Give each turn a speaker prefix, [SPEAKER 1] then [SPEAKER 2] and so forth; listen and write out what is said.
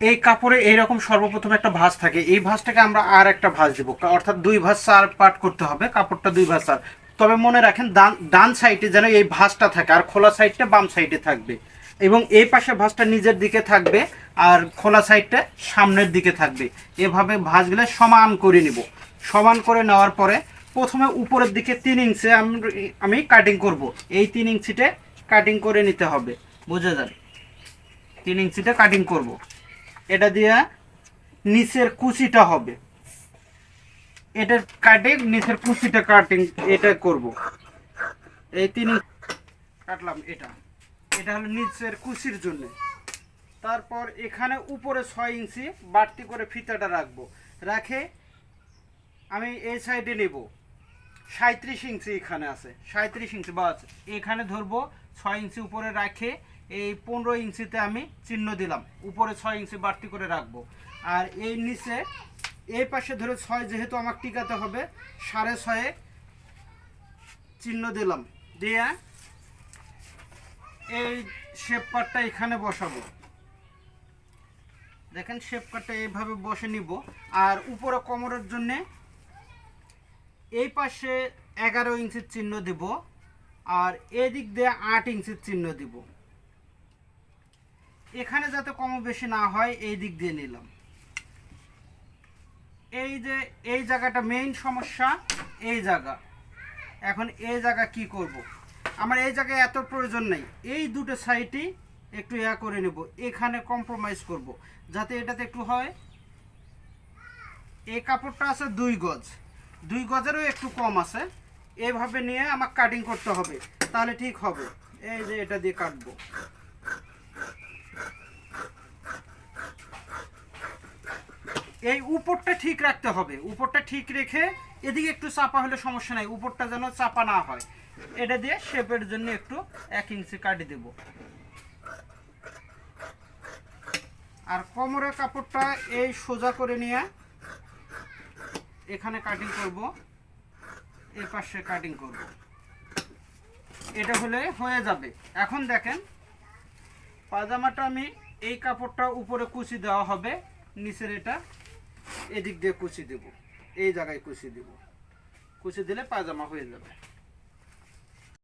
[SPEAKER 1] এই কাপড়ে এইরকম সর্বপ্রথম একটা ভাঁজ থাকে। এই ভাঁজটাকে আমরা আর একটা ভাঁজ দিব। অর্থাৎ দুই ভাঁজ চার পাট করতে হবে, কাপড়টা দুই ভাঁজ চার তবে মনে রাখেন, ডান ডান সাইডে যেন এই ভাঁজটা থাকে আর খোলা সাইডটা বাম সাইডে থাকবে। এবং এই পাশে ভাঁজটা নিজের দিকে থাকবে আর খোলা সাইডটা সামনের দিকে থাকবে। এভাবে ভাঁজগুলো সমান করে নিব। সমান করে নেওয়ার পরে প্রথমে উপরের দিকে তিন ইঞ্চি আমি- আমি কাটিং করব। এই তিন ইঞ্চিতে কাটিং করে নিতে হবে। বুঝে যান? তিন ইঞ্চিতে কাটিং করব। এটা দিয়ে নিচের কুচিটা হবে। এটার কাটে নিচের কুচিটা কাটিং এটা করব। এই তিন কাটলাম এটা। এটা হলো নিচের কুচির জন্য। তারপর এখানে উপরে ছয় ইঞ্চি বাড়তি করে ফিতাটা রাখব। রাখে আমি এই সাইডে নেব। সাঁত্রিশ ইঞ্চি এখানে আছে। সাঁত্রিশ ইঞ্চি বাস। এখানে ধরবো ছয় ইঞ্চি উপরে রাখে এই পনেরো ইঞ্চিতে আমি চিহ্ন দিলাম। উপরে ছয় ইঞ্চি বাড়তি করে রাখব। আর এই নিচে, এই পাশে ধরে ছয় যেহেতু আমার টিকাতে হবে, সাড়ে ছয়ে চিহ্ন দিলাম। দিয়ে এই শেপ পাটটা এখানে বসাবো। দেখেন শেপ কাটটা এইভাবে বসে নিব। আর উপরে কোমরের জন্য এই পাশে এগারো ইঞ্চির চিহ্ন দিব। আর এদিক দিয়ে আট ইঞ্চির চিহ্ন দিব। এখানে যাতে কম বেশি না হয়, এই দিক দিয়ে নিলাম। এই যে, এই জায়গাটা মেইন সমস্যা, এই জায়গা। এখন এই জায়গা কি করব। আমার এই জায়গায় এত প্রয়োজন নেই। এই দুটো সাইডই একটু ইয়া করে নেব, এখানে কম্প্রোমাইজ করব, যাতে এটাতে একটু হয়। এই কাপড়টা আছে দুই গজ। দুই গজেরও একটু কম আছে। এইভাবে নিয়ে আমার কাটিং করতে হবে, তাহলে ঠিক হবে। এই যে এটা দিয়ে কাটবো। এই উপরটা ঠিক রাখতে হবে। উপরটা ঠিক রেখে এদিকে একটু চাপা হলে সমস্যা নাই। উপরটা যেন চাপা না হয়। এটা দিয়ে শেপের জন্য একটু এক ইঞ্চি কাটি দেব। আর কোমরের কাপড়টা এই সোজা করে নিয়ে এখানে কাটিং করব। এই পাশে কাটিং করব। এটা হলে হয়ে যাবে। এখন দেখেন, পাজামাটা আমি এই কাপড়টা উপরে কুচি দেওয়া হবে, নিচের এটা এদিক দিয়ে কুচি দেব এই জায়গায় কুচি দেব। কুচি দিলে পাজামা হয়ে যাবে।